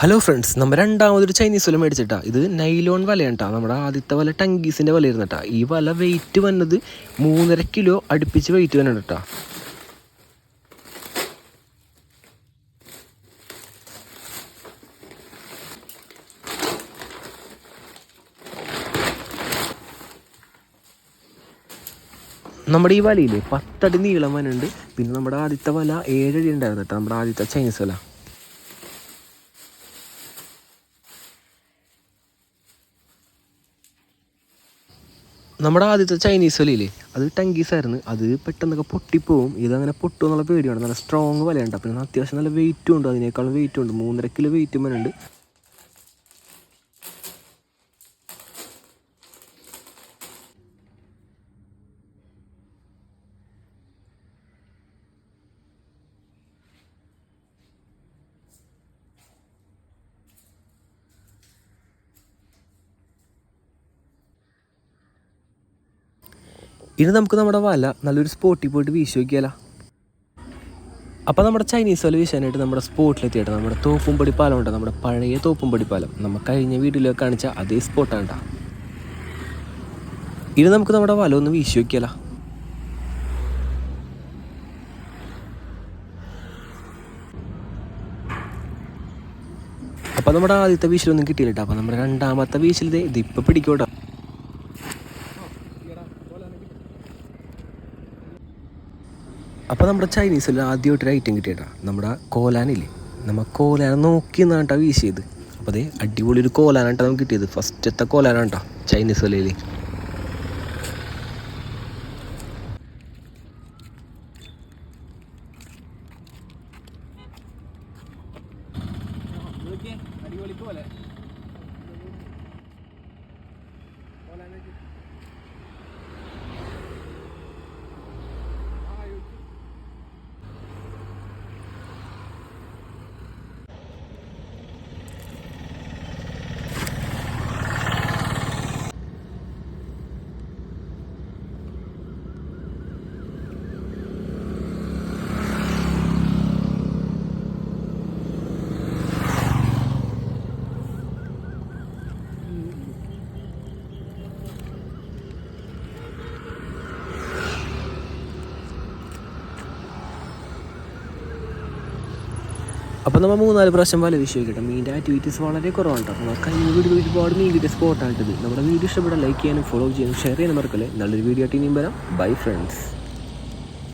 Hello friends നമ്മൾ രണ്ടാമതൊരു Chinese വല മേടിച്ചിട്ടാ. ഇത് നൈലോൺ വലയാണ് നമ്മുടെ ആദ്യത്തെ വല ടങ്കീസിന്റെ വല ഇരുന്നിട്ടാ ഈ വല വെയിറ്റ് വന്നത് മൂന്നര കിലോ അടുപ്പിച്ച് വെയിറ്റ് വന്നിട്ട് കേട്ടോ നമ്മുടെ ഈ വലയിൽ പത്തടി നീളം വനുണ്ട് പിന്നെ നമ്മുടെ ആദ്യത്തെ വല ഏഴടി ഉണ്ടായിരുന്നു കേട്ടോ നമ്മുടെ ആദ്യത്തെ ചൈനീസ് വല. നമ്മുടെ ആദ്യത്തെ ചൈനീസ് വലയില്ലേ അത് ടങ്കീസ് ആയിരുന്നു. അത് പെട്ടെന്നൊക്കെ പൊട്ടിപ്പോവും. ഇതങ്ങനെ പൊട്ടും എന്നുള്ള പേടിയാണ് നല്ല സ്ട്രോങ് വലയുണ്ട്. പിന്നെ അത്യാവശ്യം നല്ല വെയിറ്റും ഉണ്ട്. അതിനേക്കാളും വെയിറ്റും ഉണ്ട്. മൂന്നര കിലോ വെയിറ്റും വരുന്നുണ്ട് ഇനി നമുക്ക് നമ്മുടെ വല നല്ലൊരു സ്പോട്ടിൽ പോയിട്ട് വീശി നോക്കിയാലോ അപ്പോൾ നമ്മുടെ ചൈനീസ് വല വീശാനായിട്ട് നമ്മുടെ സ്പോട്ടിലെത്തിയിട്ട് നമ്മുടെ തോപ്പുംപടി പാലം ഉണ്ട്? നമ്മുടെ പഴയ തോപ്പുംപടി പാലം. നമ്മൾ കഴിഞ്ഞ വീഡിയോയിൽ കാണിച്ച അതേ സ്പോട്ടാണ് ഇനി നമുക്ക് നമ്മുടെ വല ഒന്ന് വീശി നോക്കിയാലോ അപ്പോൾ നമ്മുടെ ആദ്യത്തെ വീശിലൊന്നും കിട്ടിയില്ല കേട്ടോ അപ്പോൾ നമ്മുടെ രണ്ടാമത്തെ വീശിൽ ഇത് ഇതിപ്പോൾ പിടിക്കോട്ടോ അപ്പോൾ നമ്മുടെ ചൈനീസിൽ ആദ്യമായിട്ട് ഒരു ഐറ്റം കിട്ടിയിട്ടാണ് നമ്മുടെ കോലാനില്ലേ? നമ്മൾ കോലാന നോക്കി നിന്നാണ് കേട്ടോ വീശിയത്. അപ്പോൾ അതേ അടിപൊളി ഒരു കോലാനാട്ടാണ് നമുക്ക് കിട്ടിയത്. ഫസ്റ്റത്തെ കോലാനാണ് കേട്ടോ ചൈനീസ് വലയിൽ അടിപൊളി പോലെ അപ്പോൾ നമ്മൾ മൂന്നാൽ പ്രാവശ്യം വല വിഷയം കിട്ടും മീന്റെ ആക്ടിവിറ്റീസ് വളരെ കുറവാണ് കേട്ടോ നമുക്ക് ഈ വീഡിയോ ഒരുപാട് മീൻ കിട്ടിയ സ്പോട്ടായിട്ടത് നമ്മുടെ വീഡിയോ ഇഷ്ടപ്പെട്ടാൽ ലൈക്ക് ചെയ്യാനും ഫോളോ ചെയ്യാനും ഷെയർ ചെയ്യാനും മറക്കല്ലേ. നല്ലൊരു വീഡിയോ ആയിട്ട് ഇനിയും വരാം. Bye friends